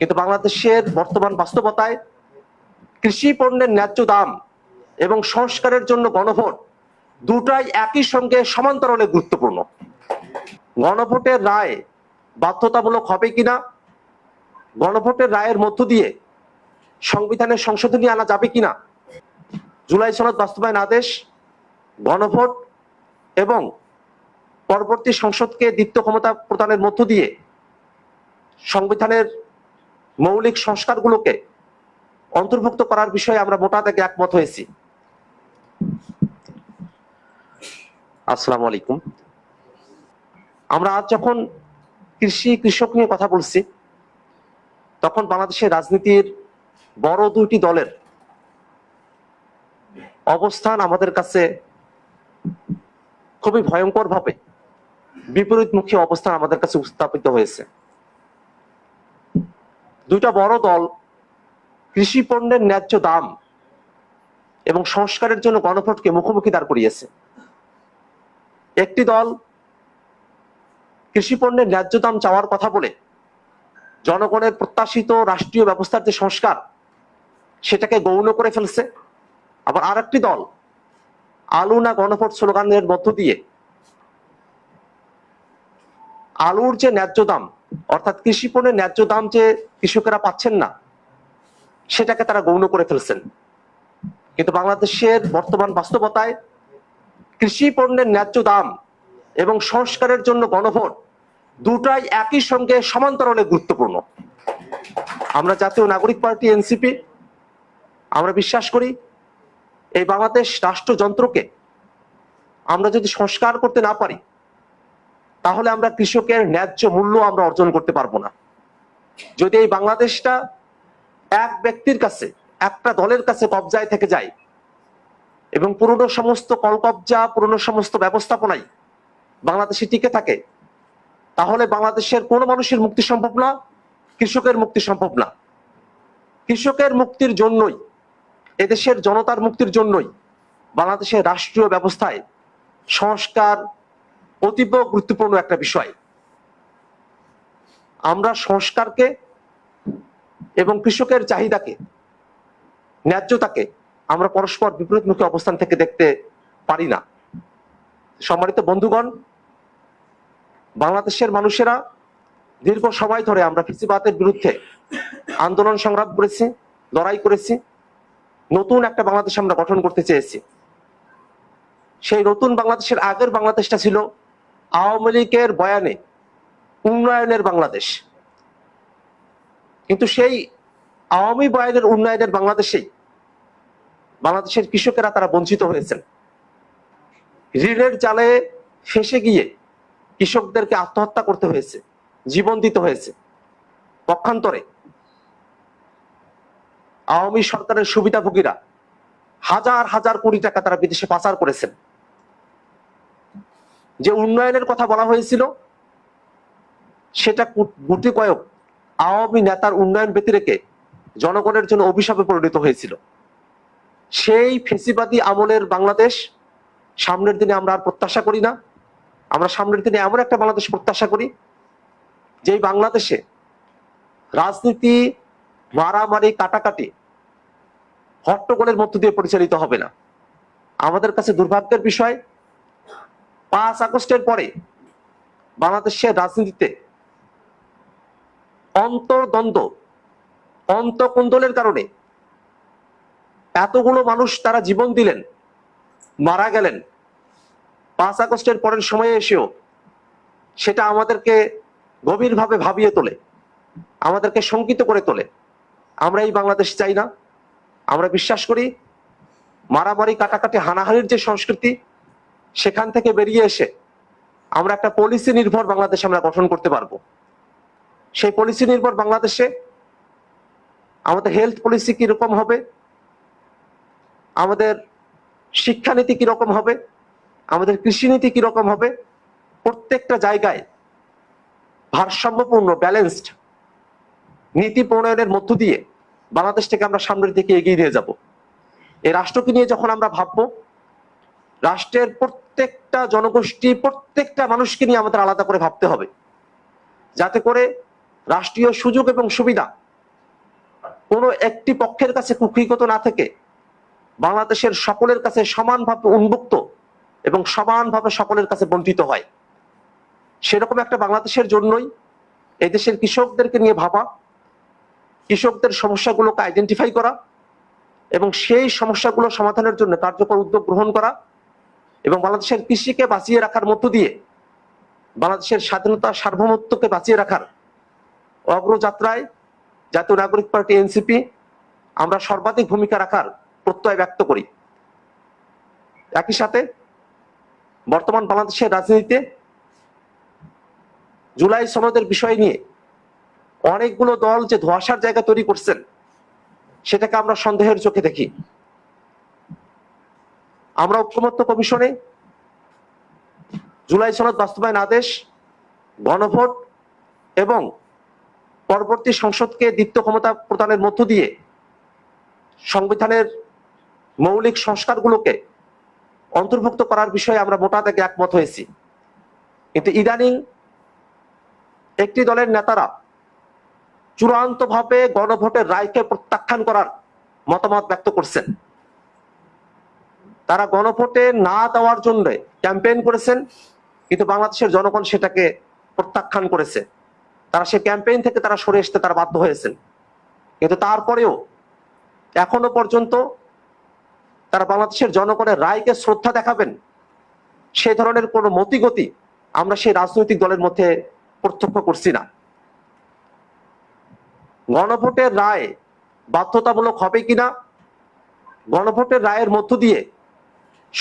কিন্তু বাংলাদেশের বর্তমান বাস্তবতায় কৃষি পণ্যের ন্যায্য দাম এবং সংস্কারের জন্য গণভোট দুটাই একই সঙ্গে সমান্তরালে গুরুত্বপূর্ণ। গণভোটের রায় বাধ্যতামূলক হবে কিনা, গণভোটের রায়ের মধ্য দিয়ে সংবিধানের সংশোধনী আনা যাবে কিনা, জুলাই সনদ বাস্তবায়ন আদেশ, গণভোট এবং পরবর্তী সংসদকে দ্বিতীয় ক্ষমতা প্রদানের মধ্য দিয়ে সংবিধানের মৌলিক সংস্কারগুলোকে অন্তর্ভুক্ত করার বিষয়ে আমরা মোটা থেকে একমত হয়েছি। আসসালামু আলাইকুম। আমরা আজ যখন কৃষি, কৃষক নিয়ে কথা বলছি, তখন বাংলাদেশের রাজনীতির বড় দুইটি দলের অবস্থান আমাদের কাছে খুবই ভয়ঙ্কর ভাবে বিপরীতমুখী অবস্থান আমাদের কাছে উত্থাপিত হয়েছে। দুইটা বড় দল কৃষি পণ্যের ন্যায্য দাম এবং সংস্কারের জন্য গণভোটকে মুখোমুখি দাঁড় করিয়েছে। একটি দল কৃষি পণ্যের ন্যায্য দাম চাওয়ার কথা বলে জনগণের প্রত্যাশিত রাষ্ট্রীয় ব্যবস্থার যে সংস্কার, সেটাকে গৌণ করে ফেলছে। আবার আর একটি দল আলু না গণভোট স্লোগানের মধ্য দিয়ে আলুর যে ন্যায্য দাম অর্থাৎ কৃষি পণ্যের ন্যায্য দাম যে কৃষকেরা পাচ্ছেন না, সেটাকে তারা গৌণ করে ফেলছেন। কিন্তু বাংলাদেশের বর্তমান বাস্তবতায় কৃষি পণ্যের ন্যায্য দাম এবং সংস্কারের জন্য গণভোট দুটাই একই সঙ্গে সমান্তরালে গুরুত্বপূর্ণ। আমরা জাতীয় নাগরিক পার্টি, এনসিপি, আমরা বিশ্বাস করি এই বাংলাদেশ রাষ্ট্রযন্ত্রকে আমরা যদি সংস্কার করতে না পারি তাহলে আমরা কৃষকের ন্যায্য মূল্য আমরা অর্জন করতে পারব না। যদি এই বাংলাদেশটা এক ব্যক্তির কাছে, একটা দলের কাছে কবজায় থেকে যায় এবং পুরনো সমস্ত কলকবজা, পুরনো সমস্ত ব্যবস্থাপনাই বাংলাদেশে টিকে থাকে, তাহলে বাংলাদেশের কোন মানুষের মুক্তি সম্ভব না, কৃষকের মুক্তি সম্ভব না। কৃষকের মুক্তির জন্যই, এদেশের জনতার মুক্তির জন্যই বাংলাদেশের রাষ্ট্রীয় ব্যবস্থায় সংস্কার অতীব গুরুত্বপূর্ণ একটা বিষয়। আমরা সংস্কারকে এবং কৃষকের চাহিদাকে, ন্যায্যতাকে আমরা পরস্পর বিপরীতমুখী অবস্থান থেকে দেখতে পারি না। সম্মানিত বন্ধুগণ, বাংলাদেশের মানুষেরা দীর্ঘ সময় ধরে আমরা ফিসিবাদের বিরুদ্ধে আন্দোলন সংগ্রাম করেছি, লড়াই করেছি, নতুন একটা বাংলাদেশ আমরা গঠন করতে চেয়েছি। সেই নতুন বাংলাদেশের আগের বাংলাদেশটা ছিল আওয়ামী লীগের বয়ানে উন্নয়নের বাংলাদেশ। কিন্তু সেই আওয়ামী বয়ানের উন্নয়নের বাংলাদেশেই বাংলাদেশের কৃষকেরা তারা বঞ্চিত হয়েছেন। ঋণের জালে ফেসে গিয়ে কৃষকদেরকে আত্মহত্যা করতে হয়েছে, জীবন দিতে হয়েছে। পক্ষান্তরে আওয়ামী সরকারের সুবিধাভোগীরা হাজার হাজার কোটি টাকা তারা বিদেশে পাচার করেছেন। যে উন্নয়নের কথা বলা হয়েছিল, সেটা গুটি কয়েক আওয়ামী নেতার উন্নয়ন ব্যতি রেখে জনগণের জন্য অভিশাপে পরিণত হয়েছিল। সেই ফেসিবাদী আমলের বাংলাদেশ সামনের দিনে আমরা আর প্রত্যাশা করি না। আমরা সামনের দিনে এমন একটা বাংলাদেশ প্রত্যাশা করি, যেই বাংলাদেশে রাজনীতি মারামারি, কাটাকাটি হট্টগোলের মধ্য দিয়ে পরিচালিত হবে না। আমাদের কাছে দুর্ভাগ্যের বিষয় পাঁচ আগস্টের পরে বাংলাদেশের রাজনীতিতে অন্তর্দ্বন্দ্ব, অন্তকুন্দলের কারণে এতগুলো মানুষ তারা জীবন দিলেন, মারা গেলেন। পাঁচ আগস্টের পরের সময়ে এসেও সেটা আমাদেরকে গভীরভাবে ভাবিয়ে তোলে, আমাদেরকে শঙ্কিত করে তোলে। আমরা এই বাংলাদেশ চাই না। আমরা বিশ্বাস করি মারামারি, কাটাকাটি, হানাহানির যে সংস্কৃতি সেখান থেকে বেরিয়ে এসে আমরা একটা পলিসি নির্ভর বাংলাদেশ আমরা গঠন করতে পারব। সেই পলিসি নির্ভর বাংলাদেশে আমাদের হেলথ পলিসি কীরকম হবে? আমাদের শিক্ষানীতি কীরকম হবে? আমাদের কৃষি নীতি কীরকম হবে? প্রত্যেকটা জায়গায় ভারসাম্যপূর্ণ ব্যালেন্সড নীতি প্রণয়নের মধ্য দিয়ে বাংলাদেশটাকে আমরা সামনের দিকে এগিয়ে নিয়ে যাব। এই রাষ্ট্রকে নিয়ে যখন আমরা ভাববো, রাষ্ট্রের প্রত্যেকটা জনগোষ্ঠী, প্রত্যেকটা মানুষকে নিয়ে আমাদের আলাদা করে ভাবতে হবে। যাতে করে রাষ্ট্রীয় সুযোগ এবং সুবিধা কোনো একটি পক্ষের কাছে কুক্ষিগত না থেকে বাংলাদেশের সকলের কাছে সমানভাবে উন্মুক্ত এবং সমানভাবে সকলের কাছে বন্টিত হয়। সেরকম একটা বাংলাদেশের জন্যই এই দেশের কৃষকদেরকে নিয়ে ভাবা, কৃষকদের সমস্যাগুলোকে আইডেন্টিফাই করা এবং সেই সমস্যাগুলো সমাধানের জন্য কার্যকর উদ্যোগ গ্রহণ করা এবং বাংলাদেশের কৃষিকে বাঁচিয়ে রাখার মধ্য দিয়ে বাংলাদেশের স্বাধীনতা সার্বভৌমত্বকে বাঁচিয়ে রাখার অগ্রযাত্রায় জাতীয় নাগরিক পার্টি এনসিপি আমরা সর্বাধিক ভূমিকা রাখার প্রত্যয় ব্যক্ত করি। একই সাথে বর্তমান বাংলাদেশের রাজনীতিতে জুলাই সনদের বিষয় নিয়ে অনেকগুলো দল যে ধোয়াশার জায়গা তৈরি করছেন, সেটাকে আমরা সন্দেহের চোখে দেখি। আমরা ঐক্যমত্য কমিশনে জুলাই সনদ বাস্তবায়ন আদেশ, গণভোট এবং পরবর্তী সংসদকে দ্বিতীয় ক্ষমতা প্রদানের মধ্য দিয়ে সংবিধানের মৌলিক সংস্কারগুলোকে অন্তর্ভুক্ত করার বিষয়ে আমরা মোটা থেকে একমত হয়েছি। কিন্তু ইদানিং একটি দলের নেতারা চূড়ান্তভাবে গণভোটের রায়কে প্রত্যাখ্যান করার মতামত ব্যক্ত করছেন। তারা গণভোটে না দেওয়ার জন্য ক্যাম্পেইন করেছেন, কিন্তু বাংলাদেশের জনগণ সেটাকে প্রত্যাখ্যান করেছে। তারা সে ক্যাম্পেইন থেকে তারা সরে আসতে তারা বাধ্য হয়েছেন। কিন্তু তারপরেও এখনও পর্যন্ত তারা বাংলাদেশের জনগণের রায়কে শ্রদ্ধা দেখাবেন সেই ধরনের কোনো মতিগতি আমরা সেই রাজনৈতিক দলের মধ্যে প্রত্যক্ষ করছি না। গণভোটের রায় বাধ্যতামূলক হবে কিনা, গণভোটের রায়ের মধ্য দিয়ে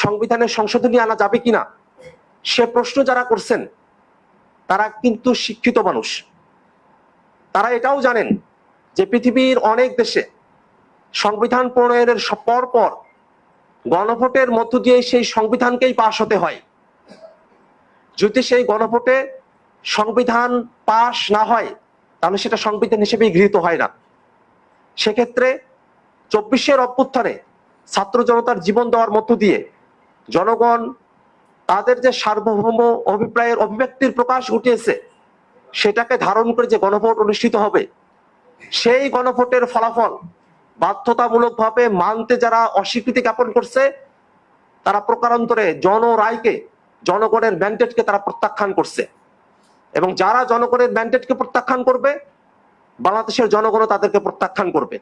সংবিধানের সংশোধনী আনা যাবে কিনা? সে প্রশ্ন যারা করছেন, তারা কিন্তু শিক্ষিত মানুষ। তারা এটাও জানেন যে পৃথিবীর অনেক দেশে সংবিধান প্রণয়নের পর পর গণভোটের মধ্য দিয়ে সেই সংবিধানকেই পাশ হতে হয়। যদি সেই গণভোটে সংবিধান পাশ না হয়, তাহলে সেটা সংবিধান হিসেবেই গৃহীত হয় না। সেক্ষেত্রে চব্বিশের অভ্যুত্থানে ছাত্র জনতার জীবন দেওয়ার মধ্য দিয়ে জনগণ তাদের যে সার্বভৌম অভিপ্রায়ের অভিব্যক্তির প্রকাশ ঘটিয়েছে, সেটাকে ধারণ করে যে গণভোট অনুষ্ঠিত হবে, সেই গণভোটের ফলাফল বাধ্যতামূলকভাবে মানতে যারা অস্বীকৃতি জ্ঞাপন করছে, তারা প্রকারান্তরে জনরায়কে, জনগণের ম্যান্ডেটকে তারা প্রত্যাখ্যান করছে। এবং যারা জনগণের ম্যান্ডেটকে প্রত্যাখ্যান করবে, বাংলাদেশের জনগণও তাদেরকে প্রত্যাখ্যান করবে।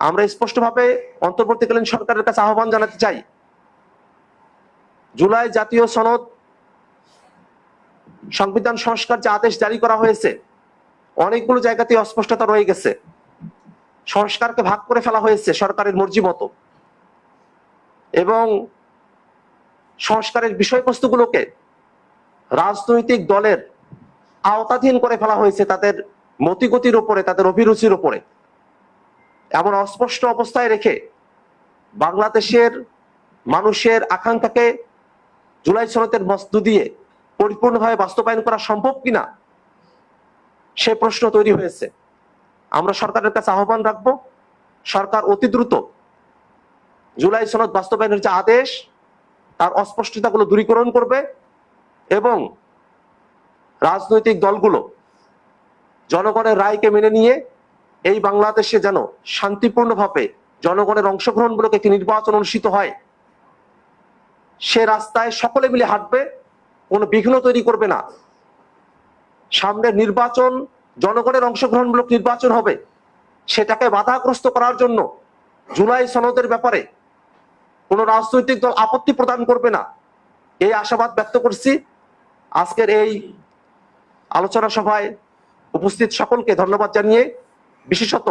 আমরা স্পষ্টভাবে অন্তর্বর্তীকালীন সরকারের কাছে আহ্বান জানাতে চাই জুলাই জাতীয় সনদ সংবিধান সংস্কার যে আদেশ জারি করা হয়েছে, অনেকগুলো জায়গাতে অস্পষ্টতা রয়ে গেছে। সংস্কারকে ভাগ করে ফেলা হয়েছে সরকারের মর্জি মতো। এবং সংস্কারের বিষয়বস্তুগুলোকে রাজনৈতিক দলের আওতাধীন করে ফেলা হয়েছে তাদের মতিগতির উপরে, তাদের অভিরুচির উপরে। এমন অস্পষ্ট অবস্থায় রেখে বাংলাদেশের মানুষের আকাঙ্ক্ষাকে জুলাই সনতের মস্তু দিয়ে পরিপূর্ণভাবে বাস্তবায়ন করা সম্ভব কিনা, সে প্রশ্ন তৈরি হয়েছে। আমরা সরকারের কাছে আহ্বান রাখব, সরকার অতি দ্রুত জুলাই সনদ বাস্তবায়নের যে আদেশ, তার অস্পষ্টতাগুলো দূরীকরণ করবে এবং রাজনৈতিক দলগুলো জনগণের রায়কে মেনে নিয়ে এই বাংলাদেশে যেন শান্তিপূর্ণভাবে জনগণের অংশগ্রহণমূলক একটি নির্বাচন অনুষ্ঠিত হয়। সে রাস্তায় সকলে মিলে হাঁটবে, কোনো বিঘ্ন তৈরি করবে না। সামনের নির্বাচন, জনগণের অংশগ্রহণমূলক নির্বাচন হবে। সেটাকে বাধাগ্রস্ত করার জন্য জুলাই সনদের ব্যাপারে কোন রাজনৈতিক দল আপত্তি প্রদান করবে না। এই আশাবাদ ব্যক্ত করছি। আজকের এই আলোচনা সভায় উপস্থিত সকলকে ধন্যবাদ জানিয়ে, বিশেষত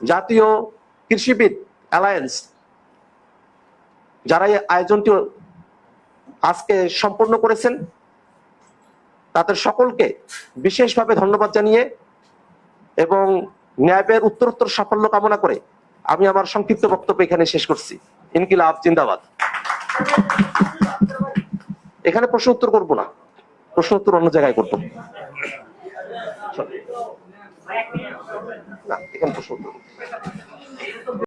জাতীয় কৃষিবিদ অ্যালায়েন্স যারা এই আয়োজনটি আজকে সম্পন্ন করেছেন, তাদের সকলকে বিশেষভাবে ধন্যবাদ জানিয়ে এবং ন্যায়ের উত্তরোত্তর সাফল্য কামনা করে আমি আমার সংক্ষিপ্ত বক্তব্য এখানে শেষ করছি। ইনকিলাব, জিন্দাবাদ। এখানে প্রশ্ন উত্তর করব না। প্রশ্ন উত্তর অন্য জায়গায় করব। না, এখানে প্রশ্ন উত্তর।